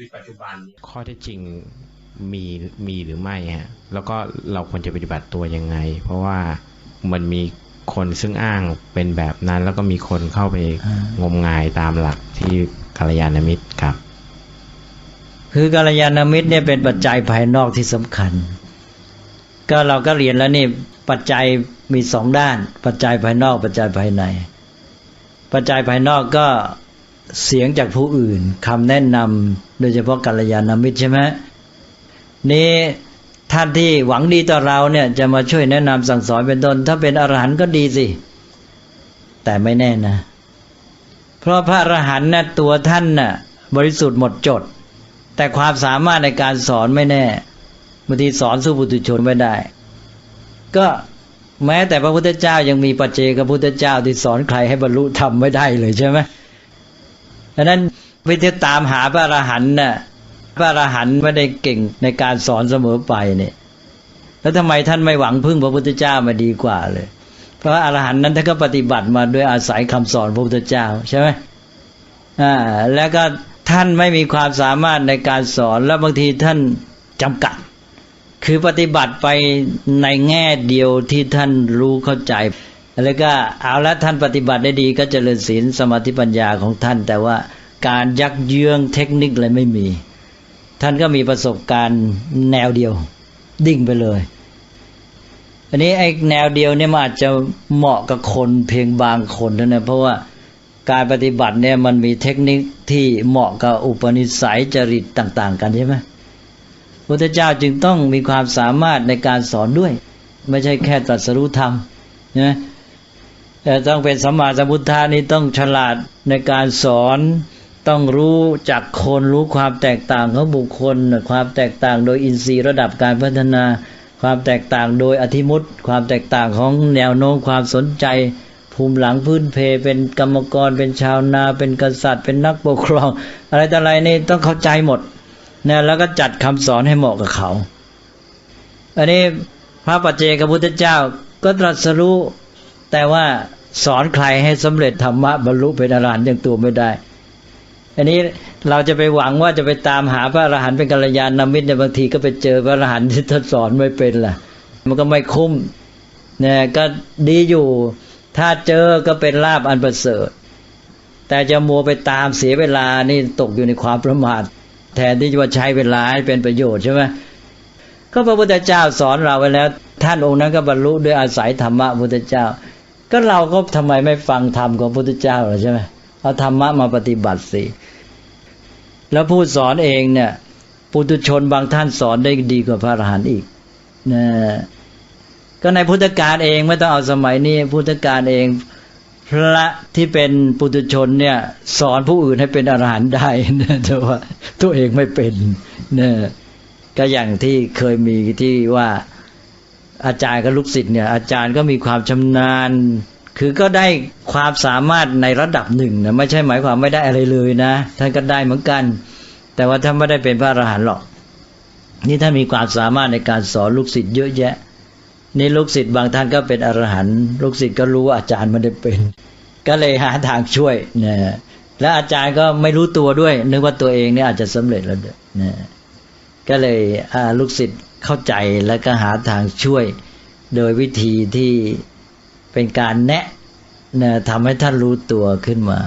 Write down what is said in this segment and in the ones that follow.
วิตปัจจุบันเนี่ยข้อเท็จจริงมีมีหรือไม่ฮะแล้วก็เราควรจะปฏิบัติตัวยังไง เพราะว่ามันมีคนซึ่งอ้างเป็นแบบนั้น แล้วก็มีคนเข้าไปอ่างมงายตามหลักที่กัลยาณมิตรครับ คือกัลยาณมิตรเนี่ยเป็นปัจจัยภายนอกที่สำคัญ ก็เราก็เรียนแล้วนี่ปัจจัยมีสองด้าน ปัจจัยภายนอก ปัจจัยภายใน ปัจจัยภายนอกก็ เสียงจากผู้อื่นคำแนะนำโดยเฉพาะกัลยาณมิตรใช่ไหมนี่ท่านที่หวังดีต่อเราเนี่ยจะมาช่วยแนะนำสั่งสอนเป็นต้นถ้าเป็นอรหันต์ก็ดีสิ แต่ไม่แน่นะ เพราะพระอรหันต์น่ะตัวท่านน่ะบริสุทธิ์หมดจด แต่ความสามารถในการสอนไม่แน่บางทีสอนสู้ปุถุชนไม่ได้ ก็แม้แต่พระพุทธเจ้ายังมีปัจเจกพุทธเจ้าที่สอนใครให้บรรลุธรรมไม่ได้เลยใช่ไหม ดังนั้นวิธีตามหาพระอรหันต์น่ะพระอรหันต์ไม่ได้เก่งในการสอนเสมอไปเนี่ย แล้วทำไมท่านไม่หวังพึ่งพระพุทธเจ้ามาดีกว่าเลย เพราะอรหันต์นั้นท่านก็ปฏิบัติมาด้วยอาศัยคำสอนพระพุทธเจ้าใช่ไหมอ่าแล้วก็ท่านไม่มีความสามารถในการสอนแล้วบางทีท่านจำกัด คือปฏิบัติไปในแง่เดียวที่ท่านรู้เข้าใจ แล้วก็เอาละท่านปฏิบัติได้ดีก็เจริญศีลสมาธิปัญญาของท่าน แต่ว่าการยักเยื้องเทคนิคอะไรไม่มี ท่านก็มีประสบการณ์แนวเดียว ดิ่งไปเลยอันนี้ไอ้แนวเดียวเนี่ยมันอาจจะเหมาะกับคนเพียงบางคนเท่านั้นเพราะว่าการปฏิบัติเนี่ยมันมีเทคนิคที่เหมาะกับอุปนิสัยจริตต่าง ๆ กันใช่ไหมพุทธเจ้าจึงต้องมีความสามารถในการสอนด้วย ไม่ใช่แค่ตรัสรู้ธรรมนะ แต่ต้องเป็นสัมมาสัมพุทธานี่ต้องฉลาดในการสอนต้องรู้จักคนรู้ความแตกต่างของบุคคล ความแตกต่างโดยอินทรีย์ระดับการพัฒนา ความแตกต่างโดยอธิมุตความแตกต่างของแนวโน้มความสนใจ ภูมิหลังพื้นเพ เป็นกรรมกร เป็นชาวนา เป็นกษัตริย์ เป็นนักปกครอง อะไรต่ออะไรนี่ต้องเข้าใจหมดนะแล้วก็จัดคำสอนให้เหมาะกับเขา อันนี้พระปัจเจกพุทธเจ้าก็ตรัสรู้ แต่ว่าสอนใครให้สำเร็จธรรมะบรรลุเป็นอรหันต์อย่างตัวไม่ได้ อันนี้เราจะไปหวังว่าจะไปตามหาพระอรหันต์เป็นกัลยาณมิตรเนี่ยบางทีก็ไปเจอพระอรหันต์ที่ท่านสอนไม่เป็นล่ะ มันก็ไม่คุ้มเนี่ยก็ดีอยู่ ถ้าเจอก็เป็นลาบอันประเสริฐ แต่จะมัวไปตามเสียเวลานี่ตกอยู่ในความประมาทแทนที่จะว่าใช้เวลาให้เป็นประโยชน์ใช่ไหมก็พระพุทธเจ้าสอนเราไว้แล้ว ท่านองค์นั้นก็บรรลุด้วยอาศัยธรรมะพุทธเจ้า ก็เราก็ทำไมไม่ฟังธรรมของพุทธเจ้าล่ะใช่ไหมเอาธรรมะมาปฏิบัติสิแล้วผู้สอนเองเนี่ยปุถุชนบางท่านสอนได้ดีกว่าพระอรหันต์อีกนะก็ในพุทธกาลเองไม่ต้องเอาสมัยนี้พุทธกาลเอง พระที่เป็นปุถุชนเนี่ย สอนผู้อื่นให้เป็นอรหันต์ได้นะแต่ว่าตัวเองไม่เป็นเนี่ยก็อย่างที่เคยมีที่ว่า อาจารย์กับลูกศิษย์เนี่ยอาจารย์ก็มีความชำนาญ คือก็ได้ความสามารถในระดับหนึ่งนะไม่ใช่หมายความไม่ได้อะไรเลยนะ ท่านก็ได้เหมือนกัน แต่ว่าท่านไม่ได้เป็นพระอรหันต์หรอก นี่ท่านมีความสามารถในการสอนลูกศิษย์เยอะแยะ นี่ลูกศิษย์บางท่านก็เป็นอรหันต์ลูกศิษย์ก็รู้ว่าอาจารย์ไม่ได้เป็น ก็เลยหาทางช่วยนะและอาจารย์ก็ไม่รู้ตัวด้วย นึกว่าตัวเองเนี่ยอาจจะสำเร็จแล้วด้วยนะก็เลยลูกศิษย์ เข้าใจแล้วก็หาทางช่วย โดยวิธีที่เป็นการแนะนะทำให้ท่านรู้ตัวขึ้นมา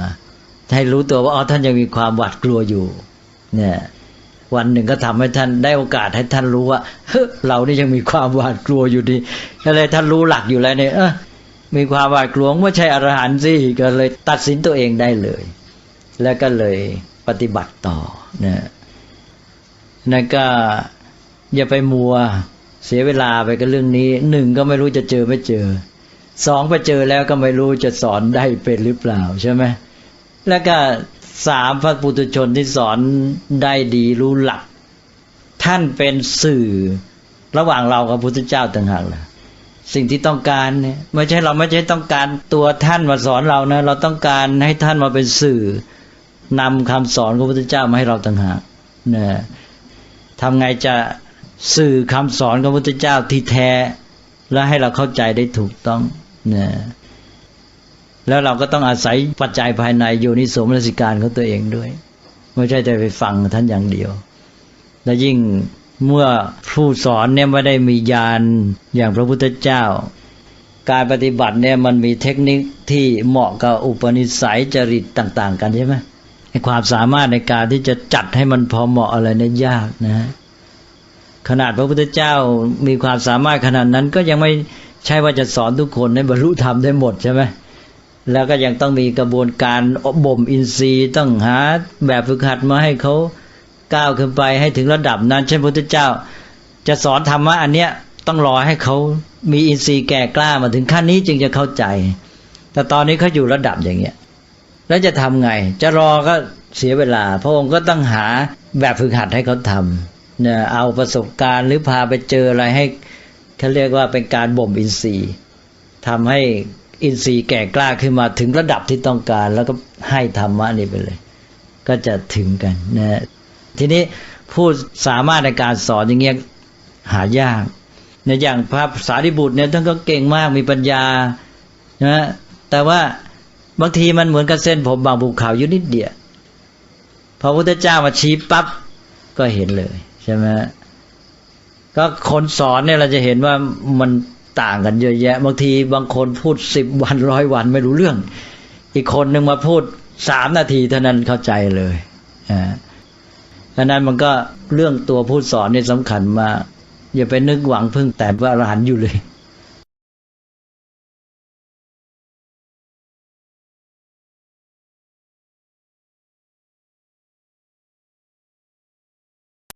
ให้รู้ตัวว่าอ๋อท่านยังมีความหวาดกลัวอยู่เนี่ยวันหนึ่งก็ทำให้ท่านได้โอกาสให้ท่านรู้ว่าเฮ้ยเรานี่ยังมีความหวาดกลัวอยู่ดีก็เลยท่านรู้หลักอยู่แล้วเนี่ยเออมีความหวาดกลัวไม่ใช่อรหันต์สิก็เลยตัดสินตัวเองได้เลย แล้วก็เลยปฏิบัติต่อนะนั่นก็ อย่าไปมัว เสียเวลาไปกับเรื่องนี้หนึ่งก็ไม่รู้จะเจอไม่เจอสองไปเจอแล้วก็ไม่รู้จะสอนได้เป็นหรือเปล่าใช่ไหมแล้วก็สามพระปุถุชนที่สอนได้ดีรู้หลัก ท่านเป็นสื่อระหว่างเรากับพุทธเจ้าต่างหากล่ะสิ่งที่ต้องการเนี่ยไม่ใช่เราไม่ใช่ต้องการตัวท่านมาสอนเรานะ เราต้องการให้ท่านมาเป็นสื่อนำคำสอนของพระพุทธเจ้ามาให้เราต่างหากนะทำไงจะ สื่อคำสอนของพระพุทธเจ้าที่แท้ และให้เราเข้าใจได้ถูกต้องนะแล้วเราก็ต้องอาศัยปัจจัยภายในโยนิโสมนสิการของตัวเองด้วย ไม่ใช่แต่ไปฟังท่านอย่างเดียว และยิ่งเมื่อผู้สอนเนี่ยไม่ได้มีญาณอย่างพระพุทธเจ้า การปฏิบัติเนี่ยมันมีเทคนิคที่เหมาะกับอุปนิสัยจริตต่าง ๆ กันใช่ไหมความสามารถในการที่จะจัดให้มันพอเหมาะอะไรเนี่ยยากนะฮะ ขนาดพระพุทธเจ้ามีความสามารถขนาดนั้นก็ยังไม่ใช่ว่าจะสอนทุกคนให้บรรลุธรรมได้หมดใช่ไหมแล้วก็ยังต้องมีกระบวนการอบบ่มอินทรีย์ต้องหาแบบฝึกหัดมาให้เขาก้าวขึ้นไปให้ถึงระดับนั้น เช่นพระพุทธเจ้า จะสอนธรรมะอันเนี้ยต้องรอให้เขามีอินทรีย์แก่กล้ามาถึงขั้นนี้จึงจะเข้าใจ แต่ตอนนี้เขาอยู่ระดับอย่างเงี้ยแล้วจะทำไง จะรอก็เสียเวลา พระองค์ก็ต้องหาแบบฝึกหัดให้เขาทำ เนี่ยเอาประสบการณ์หรือพาไปเจออะไรให้เขาเรียกว่าเป็นการบ่มอินทรีย์ทำให้อินทรีย์แก่กล้าขึ้นมาถึงระดับที่ต้องการ แล้วก็ให้ธรรมะนี่ไปเลย ก็จะถึงกันนะทีนี้ผู้สามารถในการสอนอย่างเงี้ยหายากในอย่างพระสารีบุตรเนี่ยท่านก็เก่งมากมีปัญญานะแต่ว่าบางทีมันเหมือนกับเส้นผมบางภูเขาอยู่นิดเดียวพอพระพุทธเจ้ามาชี้ปั๊บก็เห็นเลย ใช่ไหมก็คนสอนเนี่ยเราจะเห็นว่ามันต่างกันเยอะแยะ บางทีบางคนพูดสิบวันร้อยวันไม่รู้เรื่อง อีกคนหนึ่งมาพูดสามนาทีเท่านั้นเข้าใจเลยอ่าดังนั้นมันก็เรื่องตัวผู้สอนนี่สำคัญมากอย่าไปนึกหวังพึ่งแต่ว่าอรหันต์อยู่เลย